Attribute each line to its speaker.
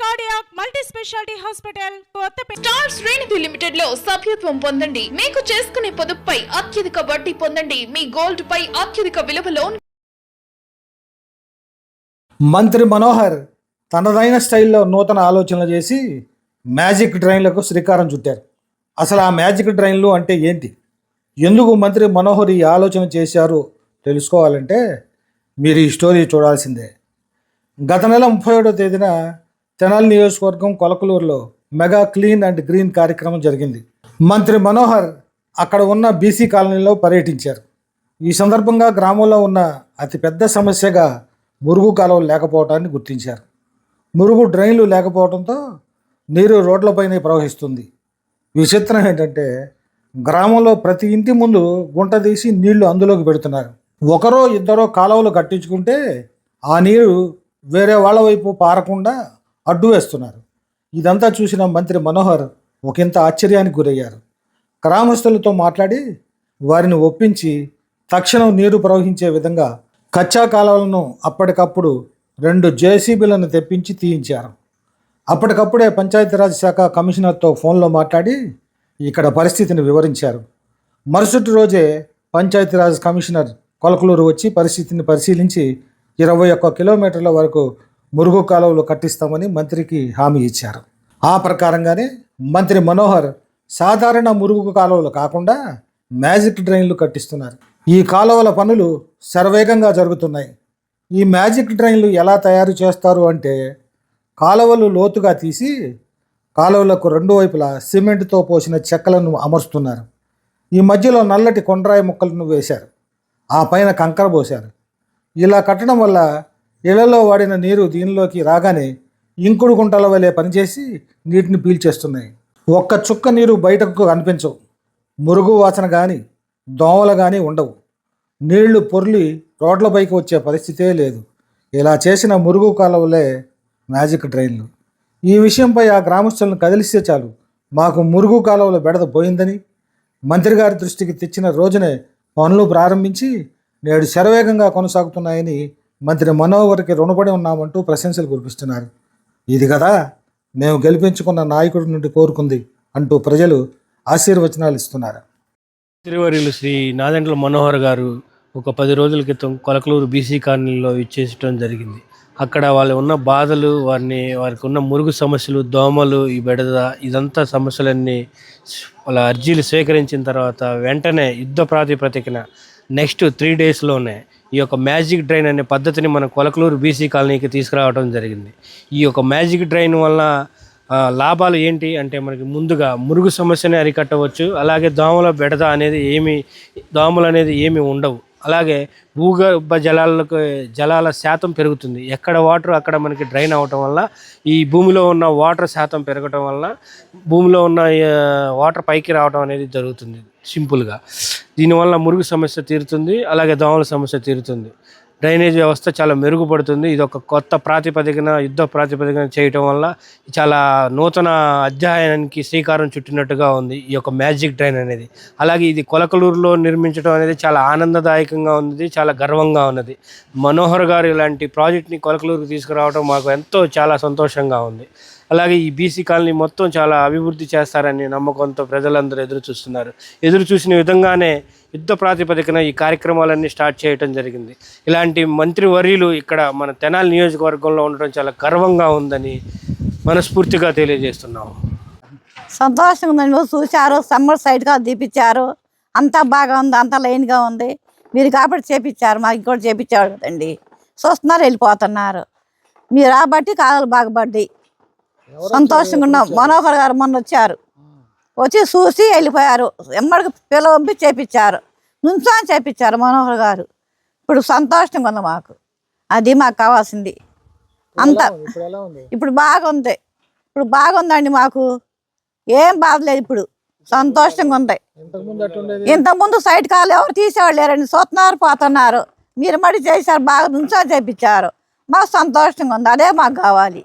Speaker 1: Cardiac multi specialty hospital Kothapeta
Speaker 2: star లిమిటెడ్లో సభ్యత్వం పొందండి. మీకు చేసుకునే పొదుపుపై అత్యధిక వడ్డీ పొందండి. మీ గోల్డ్ పై అత్యధిక విలువలో
Speaker 3: మంత్రి మనోహర్ తనదైన స్టైల్లో నూతన ఆలోచనలు చేసి మ్యాజిక్ ట్రైన్లకు శ్రీకారం చుట్టారు. అసలు ఆ మ్యాజిక్ ట్రైన్లు అంటే ఏంటి? ఎందుకు మంత్రి మనోహర్ ఈ ఆలోచన చేశారు తెలుసుకోవాలంటే మీరు ఈ స్టోరీ చూడాల్సిందే. గత నెల ముప్పై ఏడో తేదీన తెనాలి నియోజకవర్గం కొలకలూరులో మెగా క్లీన్ అండ్ గ్రీన్ కార్యక్రమం జరిగింది. మంత్రి మనోహర్ అక్కడ ఉన్న బీసీ కాలనీలో పర్యటించారు. ఈ సందర్భంగా గ్రామంలో ఉన్న అతిపెద్ద సమస్యగా మురుగు కాలువలు లేకపోవటాన్ని గుర్తించారు. మురుగు డ్రైన్లు లేకపోవడంతో నీరు రోడ్లపైనే ప్రవహిస్తుంది. విచిత్రం ఏంటంటే గ్రామంలో ప్రతి ఇంటి ముందు గుంట తీసి నీళ్ళు అందులోకి పెడుతున్నారు. ఒకరో ఇద్దరో కాలువలు కట్టించుకుంటే ఆ నీరు వేరే వాళ్ళ వైపు పారకుండా అడ్డు వేస్తున్నారు. ఇదంతా చూసిన మంత్రి మనోహర్ ఒకంత ఆశ్చర్యానికి గురయ్యారు. గ్రామస్తులతో మాట్లాడి వారిని ఒప్పించి తక్షణం నీరు ప్రవహించే విధంగా కచ్చా కాలువలను అప్పటికప్పుడు రెండు జేసీబీలను తెప్పించి తీయించారు. అప్పటికప్పుడే పంచాయతీరాజ్ శాఖ కమిషనర్తో ఫోన్లో మాట్లాడి ఇక్కడ పరిస్థితిని వివరించారు. మరుసటి రోజే పంచాయతీరాజ్ కమిషనర్ కొలకలూరు వచ్చి పరిస్థితిని పరిశీలించి ఇరవై ఒక్క కిలోమీటర్ల వరకు మురుగు కాలువలు కట్టిస్తామని మంత్రికి హామీ ఇచ్చారు. ఆ ప్రకారంగానే మంత్రి మనోహర్ సాధారణ మురుగు కాలువలు కాకుండా మ్యాజిక్ డ్రైన్లు కట్టిస్తున్నారు. ఈ కాలువల పనులు శరవేగంగా జరుగుతున్నాయి. ఈ మ్యాజిక్ డ్రైన్లు ఎలా తయారు చేస్తారు అంటే కాలువలు లోతుగా తీసి కాలువలకు రెండు వైపులా సిమెంట్తో పోసిన చెక్కలను అమరుస్తున్నారు. ఈ మధ్యలో నల్లటి కొండ్రాయి ముక్కలను వేశారు. ఆ పైన కంకర పోశారు. ఇలా కట్టడం వల్ల ఇళ్ళలో వాడిన నీరు దీనిలోకి రాగానే ఇంకుడు గుంటల వలె పనిచేసి నీటిని పీల్చేస్తున్నాయి. ఒక్క చుక్క నీరు బయటకు కనిపించవు మురుగు వాసన కానీ దోమలు కానీ ఉండవు. నీళ్ళు పొర్లి రోడ్లపైకి వచ్చే పరిస్థితే లేదు. ఇలా చేసిన మురుగు కాలువలే మ్యాజిక్ డ్రైన్లు. ఈ విషయంపై ఆ గ్రామస్తులను కదిలిస్తే చాలు. మాకు మురుగు కాలువల బెడద పోయిందని మంత్రి గారి దృష్టికి తెచ్చిన రోజునే పనులు ప్రారంభించి నేడు శరవేగంగా కొనసాగుతున్నాయని మంత్రి మనోవర్కి రుణపడి ఉన్నామంటూ ప్రశంసలు కురిపిస్తున్నారు. ఇది కదా మేము గెలిపించుకున్న నాయకుడి నుండి కోరుకుంది అంటూ ప్రజలు ఆశీర్వచనాలు ఇస్తున్నారు.
Speaker 4: తిరువరిలు శ్రీ నాదెండ్ల మనోహర్ గారు ఒక పది రోజుల క్రితం కొలకలూరు బీసీ కాలనీలో ఇచ్చేసడం జరిగింది. అక్కడ వాళ్ళు ఉన్న బాధలు వారిని వారికి ఉన్న మురుగు సమస్యలు దోమలు ఈ బెడద ఇదంతా సమస్యలన్నీ వాళ్ళ అర్జీలు స్వీకరించిన తర్వాత వెంటనే యుద్ధ ప్రాతిపదికన నెక్స్ట్ త్రీ డేస్లోనే ఈ యొక్క మ్యాజిక్ డ్రైన్ అనే పద్ధతిని మన కొలకలూరు బీసీ కాలనీకి తీసుకురావడం జరిగింది. ఈ యొక్క మ్యాజిక్ డ్రైన్ వల్ల లాభాలు ఏంటి అంటే మనకి ముందుగా మురుగు సమస్యని అరికట్టవచ్చు అలాగే దోమల బెడద అనేది ఏమి దోమలు అనేది ఏమి ఉండవు. అలాగే భూగర్భ జలాలకు జలాల శాతం పెరుగుతుంది. ఎక్కడ వాటర్ అక్కడ మనకి డ్రైన్ అవటం వల్ల ఈ భూమిలో ఉన్న వాటర్ శాతం పెరగటం వల్ల భూమిలో ఉన్న వాటర్ పైకి రావడం అనేది జరుగుతుంది. సింపుల్గా. దీనివల్ల మురుగు సమస్య తీరుతుంది అలాగే దోమల సమస్య తీరుతుంది. డ్రైనేజ్ వ్యవస్థ చాలా మెరుగుపడుతుంది. ఇది ఒక కొత్త ప్రాతిపదికన యుద్ధ ప్రాతిపదికన చేయటం వల్ల చాలా నూతన అధ్యాయానికి శ్రీకారం చుట్టినట్టుగా ఉంది ఈ యొక్క మ్యాజిక్ డ్రైన్ అనేది. అలాగే ఇది కొలకలూరులో నిర్మించడం అనేది చాలా ఆనందదాయకంగా ఉంది చాలా గర్వంగా ఉన్నది. మనోహర్ గారు ఇలాంటి ప్రాజెక్ట్ని కొలకలూరుకి తీసుకురావడం మాకు ఎంతో చాలా సంతోషంగా ఉంది. అలాగే ఈ బీసీ కాలనీ మొత్తం చాలా అభివృద్ధి చేస్తారని నమ్మకంతో ప్రజలందరూ ఎదురు చూస్తున్నారు ఎదురు చూసిన విధంగానే యుద్ధ ప్రాతిపదికన ఈ కార్యక్రమాలన్నీ స్టార్ట్ చేయడం జరిగింది. ఇలాంటి మంత్రివర్యులు ఇక్కడ మన తెనాలి నియోజకవర్గంలో ఉండడం చాలా గర్వంగా ఉందని మనస్ఫూర్తిగా తెలియజేస్తున్నాము
Speaker 5: సంతోషంగా ఉందండి. చూశారు సమ్మర్ సైడ్గా తీపిచ్చారు అంతా బాగా ఉంది అంతా లైన్గా ఉంది. మీరు కాబట్టి చేపించారు మాకు ఇంకోటి చేపించారు కదండి. చూస్తున్నారు వెళ్ళిపోతున్నారు. మీరు రాబట్టి కాలు బాగుపడ్డాయి సంతోషంగా ఉన్నాం. మనోహర్ గారు మొన్న వచ్చారు. వచ్చి చూసి వెళ్ళిపోయారు. ఎమ్మడికి పిల్లలు పంపి చేపించారు. నుంచొని చేపించారు మనోహర్ గారు. ఇప్పుడు సంతోషంగా ఉంది మాకు. అది మాకు కావాల్సింది. అంత ఇప్పుడు బాగుంది. ఇప్పుడు బాగుందండి మాకు. ఏం బాధ లేదు ఇప్పుడు. సంతోషంగా ఉంది. ఇంతకుముందు సైడ్ కాలు ఎవరు తీసేవాళ్ళు లేరండి. చూస్తున్నారు పోతున్నారు. మీరు మడి చేశారు బాగా నుంచో చేపించారు. మాకు సంతోషంగా ఉంది. అదే మాకు కావాలి.